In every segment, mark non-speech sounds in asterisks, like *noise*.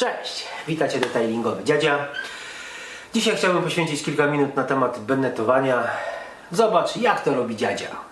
Cześć, witajcie detailingowy dziadzia. Dzisiaj chciałbym poświęcić kilka minut na temat bennetowania. Zobacz, jak to robi dziadzia.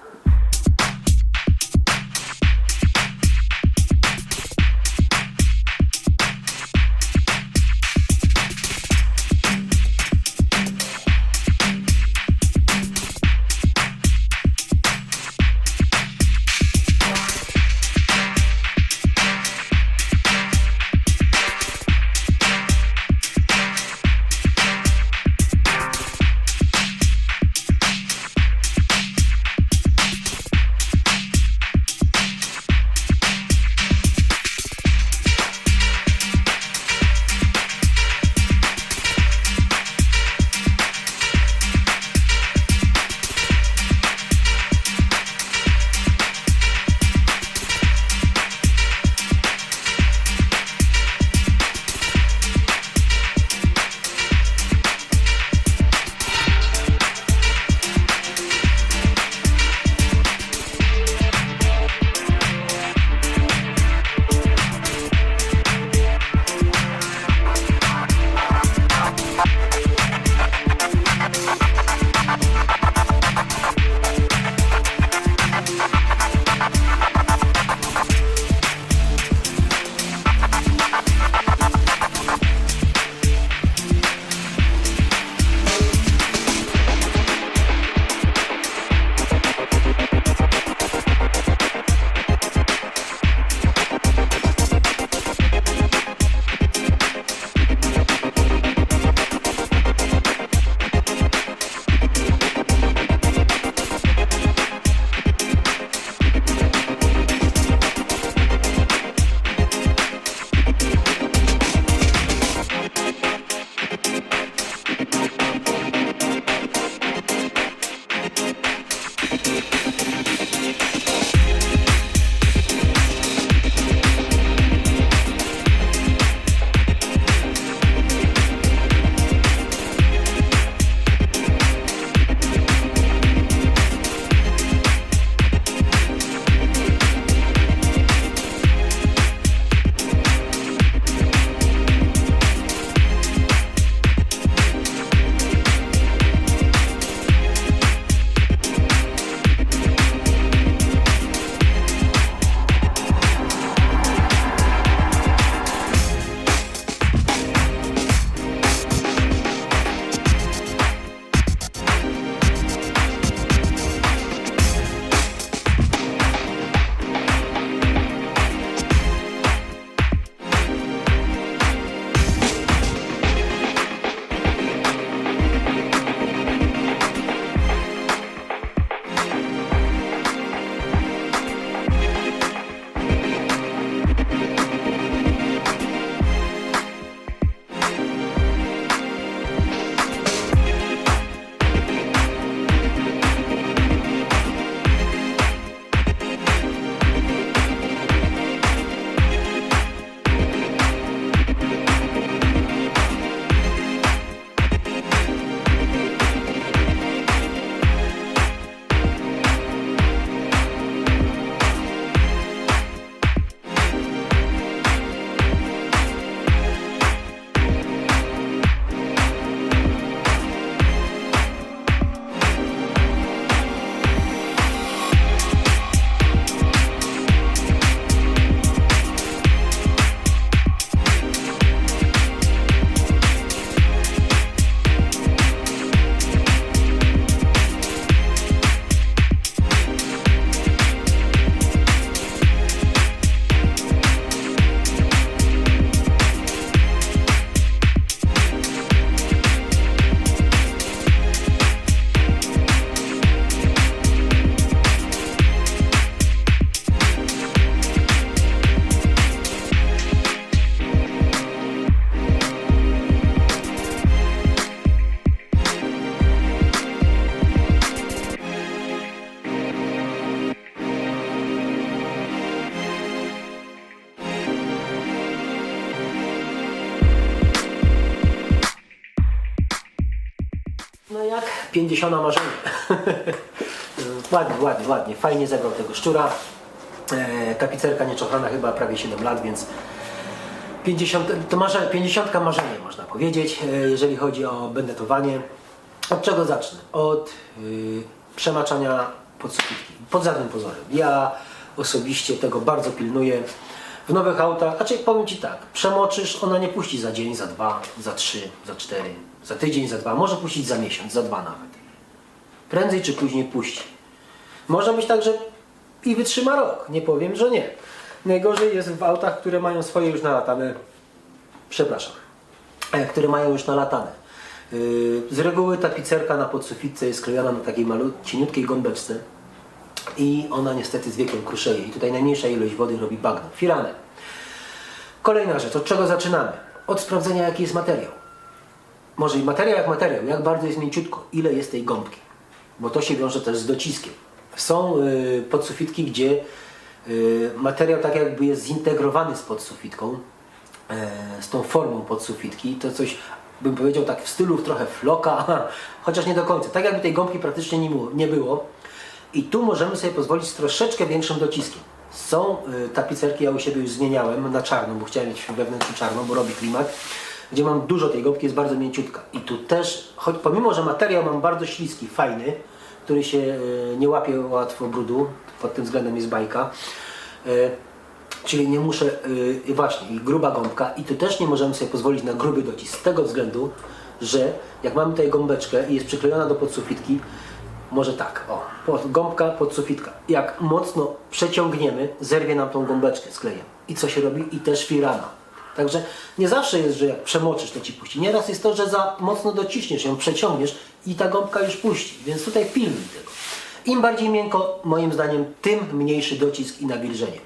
50 marzenie. *laughs* ładnie, ładnie, ładnie. Fajnie zebrał tego szczura. E, tapicerka nieczochrana chyba prawie 7 lat, więc 50, to marze, 50 marzenie można powiedzieć, e, jeżeli chodzi o bendetowanie. Od czego zacznę? Od y, przemaczania podsufitki. Pod żadnym pozorem. Ja osobiście tego bardzo pilnuję. W nowych autach, znaczy powiem Ci tak, przemoczysz, ona nie puści za dzień, za dwa, za trzy, za cztery, za tydzień, za dwa, może puścić za miesiąc, za dwa nawet. Prędzej czy później puści. Może być tak, że i wytrzyma rok. Nie powiem, że nie. Najgorzej jest w autach, które mają swoje już nalatane. Przepraszam. e, Które mają już nalatane. Yy, Z reguły tapicerka na podsufitce jest sklejona na takiej malutkiej gąbeczce i ona niestety z wiekiem kruszeje. I tutaj najmniejsza ilość wody robi bagno. Firanę. Kolejna rzecz. Od czego zaczynamy? Od sprawdzenia jaki jest materiał. Może i materiał jak materiał, jak bardzo jest mięciutko, ile jest tej gąbki, bo to się wiąże też z dociskiem. Są y, podsufitki, gdzie y, materiał tak jakby jest zintegrowany z podsufitką, e, z tą formą podsufitki, to coś bym powiedział tak w stylu trochę floka, *laughs* chociaż nie do końca, tak jakby tej gąbki praktycznie nie, mu- nie było. I tu możemy sobie pozwolić z troszeczkę większym dociskiem. Są y, tapicerki, ja u siebie już zmieniałem na czarną, bo chciałem mieć wewnętrzną czarną, bo robi klimat, gdzie mam dużo tej gąbki, jest bardzo mięciutka. I tu też, choć pomimo, że materiał mam bardzo śliski, fajny, który się y, nie łapie łatwo brudu, pod tym względem jest bajka, y, Czyli nie muszę, yy, właśnie, i gruba gąbka i tu też nie możemy sobie pozwolić na gruby docisk z tego względu, że jak mamy tutaj gąbeczkę i jest przyklejona do podsufitki, może tak, o, pod, gąbka, podsufitka. Jak mocno przeciągniemy, zerwie nam tą gąbeczkę z klejem. I co się robi? I też firana. Także nie zawsze jest, że jak przemoczysz, to ci puści. Nieraz jest to, że za mocno dociśniesz ją, przeciągniesz i ta gąbka już puści. Więc tutaj pilnuj tego. Im bardziej miękko, moim zdaniem, tym mniejszy docisk i nawilżenie.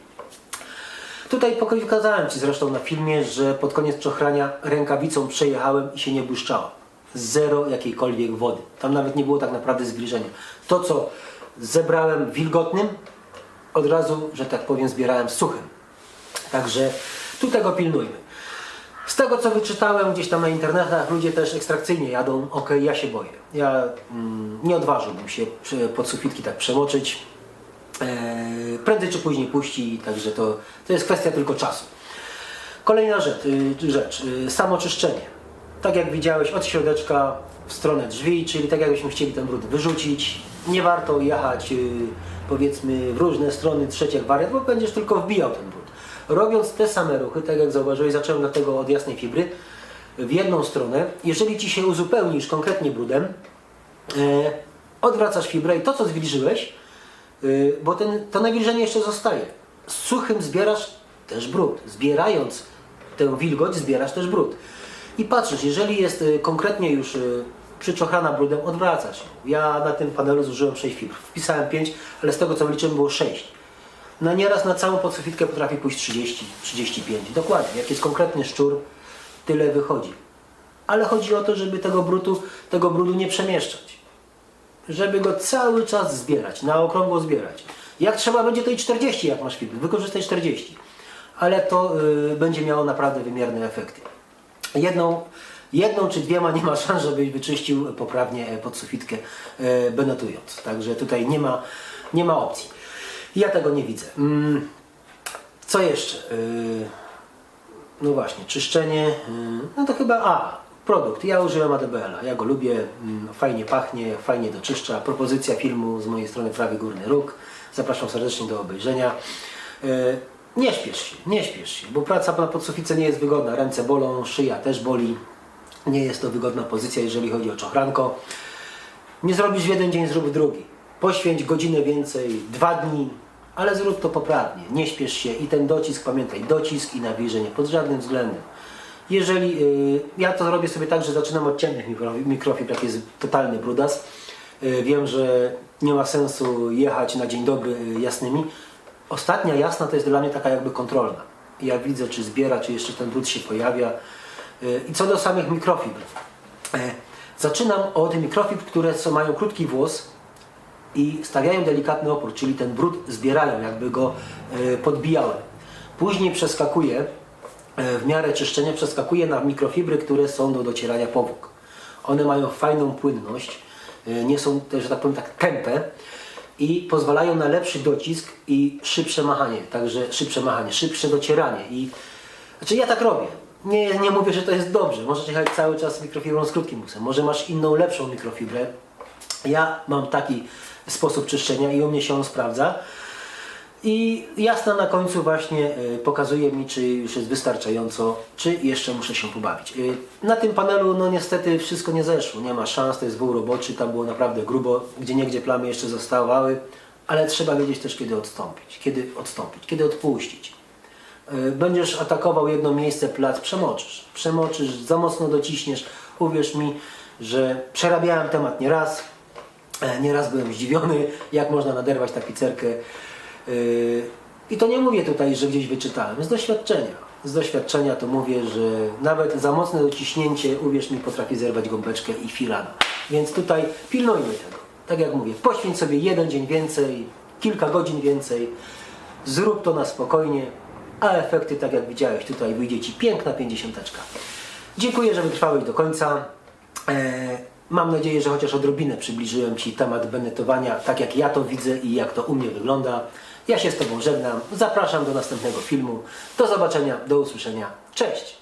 Tutaj pokazałem Ci zresztą na filmie, że pod koniec czochrania rękawicą przejechałem i się nie błyszczała. Zero jakiejkolwiek wody. Tam nawet nie było tak naprawdę zwilżenia. To co zebrałem wilgotnym, od razu, że tak powiem, zbierałem suchym. Także tu tego pilnujmy. Z tego co wyczytałem gdzieś tam na internetach, ludzie też ekstrakcyjnie jadą. Ok, ja się boję. Ja mm, nie odważyłbym się pod sufitki tak przemoczyć. Eee, prędzej czy później puści, także to, to jest kwestia tylko czasu. Kolejna rzecz, y, rzecz y, samoczyszczenie. Tak jak widziałeś, od środeczka w stronę drzwi, czyli tak jakbyśmy chcieli ten brud wyrzucić. Nie warto jechać y, powiedzmy w różne strony, trzecie wariant, bo będziesz tylko wbijał ten brud. Robiąc te same ruchy, tak jak zauważyłeś, zacząłem dlatego od jasnej fibry, w jedną stronę, jeżeli Ci się uzupełnisz konkretnie brudem, e, odwracasz fibrę i to co zwilżyłeś, y, bo ten, to nawilżenie jeszcze zostaje. Z suchym zbierasz też brud. Zbierając tę wilgoć, zbierasz też brud. I patrzysz, jeżeli jest y, konkretnie już przyczochrana brudem, odwracasz. Ja na tym panelu zużyłem 6 fibr. Wpisałem 5, ale z tego co wyliczyłem było 6. No nieraz na całą podsufitkę potrafi pójść 30, 35. Dokładnie. Jak jest konkretny szczur, tyle wychodzi. Ale chodzi o to, żeby tego brudu, tego brudu nie przemieszczać żeby go cały czas zbierać, na okrągło zbierać. Jak trzeba będzie to i 40, jak masz fibry, wykorzystaj 40. Ale to y, będzie miało naprawdę wymierne efekty. Jedną, jedną czy dwiema nie ma szans, żebyś wyczyścił poprawnie e, podsufitkę e, benetując. Także tutaj nie ma, nie ma opcji. Ja tego nie widzę. Mm, co jeszcze? Y, no właśnie, czyszczenie. y, No to chyba. A, produkt. Ja użyłem ADBL-a. Ja go lubię. mm, Fajnie pachnie, fajnie doczyszcza. Propozycja filmu z mojej strony Prawy Górny Róg. Zapraszam serdecznie do obejrzenia. Y, Nie śpiesz się, nie śpiesz się, bo praca na podsufice nie jest wygodna. Ręce bolą, szyja też boli. Nie jest to wygodna pozycja, jeżeli chodzi o czochranko. Nie zrobisz w jeden dzień, zrób drugi. Poświęć godzinę więcej, dwa dni, ale zrób to poprawnie. Nie śpiesz się i ten docisk, pamiętaj, docisk i nawilżenie pod żadnym względem. Jeżeli y, ja to robię sobie tak, że zaczynam od ciemnych mikro- mikrofibr, jak jest totalny brudas. Y, wiem, że nie ma sensu jechać na dzień dobry y, jasnymi. Ostatnia jasna to jest dla mnie taka jakby kontrolna. Ja widzę, czy zbiera, czy jeszcze ten brud się pojawia. Y, I co do samych mikrofibr. E, Zaczynam od mikrofibr, które są, mają krótki włos i stawiają delikatny opór, czyli ten brud zbierają, jakby go e, podbijałem. Później przeskakuję, e, w miarę czyszczenia, przeskakuję na mikrofibry, które są do docierania powłok. One mają fajną płynność, e, nie są też, że tak powiem, tak tępe i pozwalają na lepszy docisk i szybsze machanie, także szybsze machanie, szybsze docieranie i Znaczy ja tak robię. Nie, nie mówię, że to jest dobrze. Możesz jechać cały czas mikrofibrą z krótkim musem. Może masz inną, lepszą mikrofibrę. Ja mam taki sposób czyszczenia i u mnie się on sprawdza. I jasna na końcu właśnie y, pokazuje mi, czy już jest wystarczająco, czy jeszcze muszę się pobawić. Y, Na tym panelu no niestety wszystko nie zeszło, nie ma szans, to jest wół roboczy, tam było naprawdę grubo, gdzie niegdzie plamy jeszcze zostawały, ale trzeba wiedzieć też kiedy odstąpić, kiedy odstąpić, kiedy odpuścić. Y, Będziesz atakował jedno miejsce, plac, przemoczysz. Przemoczysz, za mocno dociśniesz. Uwierz mi, że przerabiałem temat nieraz. E, Nieraz byłem zdziwiony, jak można naderwać tapicerkę. Yy, I to nie mówię tutaj, że gdzieś wyczytałem, z doświadczenia. Z doświadczenia to mówię, że nawet za mocne dociśnięcie, uwierz mi, potrafi zerwać gąbeczkę i filana. Więc tutaj pilnujmy tego. Tak jak mówię, poświęć sobie jeden dzień więcej, kilka godzin więcej, zrób to na spokojnie, a efekty, tak jak widziałeś tutaj, wyjdzie Ci piękna pięćdziesiąteczka. Dziękuję, że wytrwałeś do końca. Mam nadzieję, że chociaż odrobinę przybliżyłem Ci temat benetowania, tak jak ja to widzę i jak to u mnie wygląda. Ja się z Tobą żegnam. Zapraszam do następnego filmu. Do zobaczenia, do usłyszenia. Cześć!